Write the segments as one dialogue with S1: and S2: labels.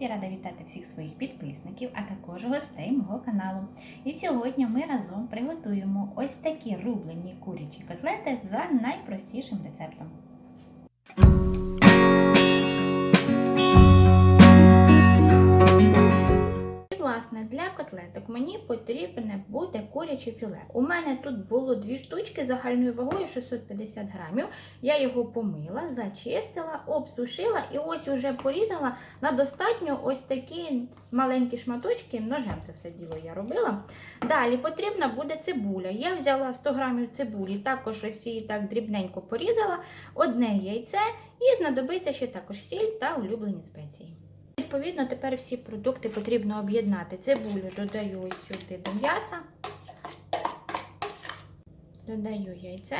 S1: і рада вітати всіх своїх підписників, а також гостей мого каналу. І сьогодні ми разом приготуємо ось такі рублені курячі котлети за найпростішим рецептом. Котлеток мені потрібне буде куряче філе. У мене тут було дві штучки загальною вагою 650 грамів. Я його помила, зачистила, обсушила і ось уже порізала на достатньо ось такі маленькі шматочки. Ножем це все діло я робила. Далі потрібна буде цибуля. Я взяла 100 грамів цибулі, також ось її так дрібненько порізала, одне яйце і знадобиться ще також сіль та улюблені спеції. Відповідно, тепер всі продукти потрібно об'єднати. Цибулю додаю сюди до м'яса, додаю яйце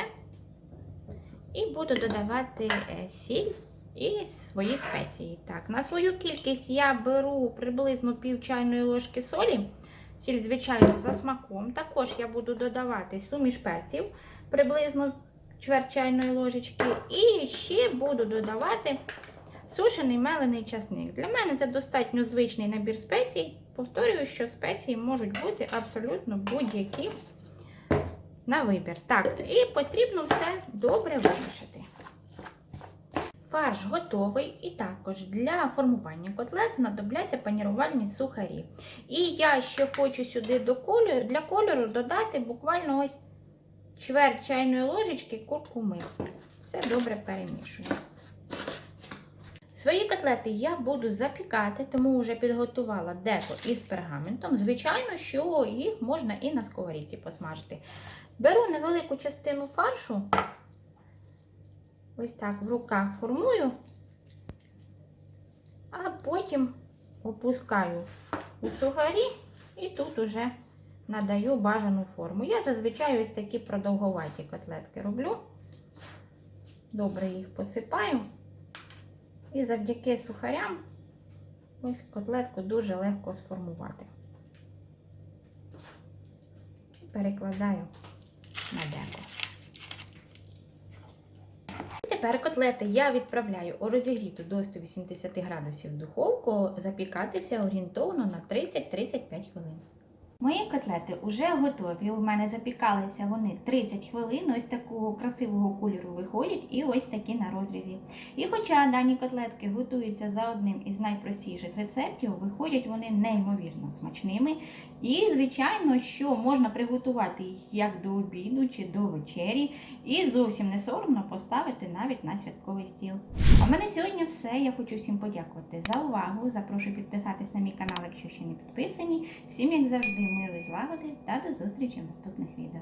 S1: і буду додавати е, сіль і свої спеції. Так, на свою кількість я беру приблизно пів чайної ложки солі. Сіль, звичайно, за смаком. Також я буду додавати суміш перців, приблизно чверть чайної ложечки. І ще буду додавати сушений мелений часник. Для мене це достатньо звичний набір спецій. Повторюю, що спеції можуть бути абсолютно будь-які на вибір. Так, і потрібно все добре вимішати. Фарш готовий, і також для формування котлет знадобляться панірувальні сухарі. І я ще хочу сюди до кольору, для кольору додати буквально ось чверть чайної ложечки куркуми. Це добре перемішую. Свої котлети я буду запікати, тому вже підготувала деко із пергаментом. Звичайно, що їх можна і на сковорідці посмажити. Беру невелику частину фаршу, ось так в руках формую, а потім опускаю у сухарі і тут уже надаю бажану форму. Я зазвичай ось такі продовговаті котлетки роблю. Добре їх посипаю. І завдяки сухарям ось котлетку дуже легко сформувати. Перекладаю на деко. Тепер котлети я відправляю у розігріту до 180 градусів духовку запікатися орієнтовно на 30-35 хвилин. Мої котлети вже готові. У мене запікалися вони 30 хвилин, ось такого красивого кольору виходять і ось такі на розрізі. І хоча дані котлетки готуються за одним із найпростіших рецептів, виходять вони неймовірно смачними. І, звичайно, що можна приготувати їх як до обіду чи до вечері, і зовсім не соромно поставити навіть на святковий стіл. А в мене сьогодні все. Я хочу всім подякувати за увагу. Запрошую підписатись на мій канал, якщо ще не підписані. Всім, як завжди, миру і злагоди та до зустрічі в наступних відео.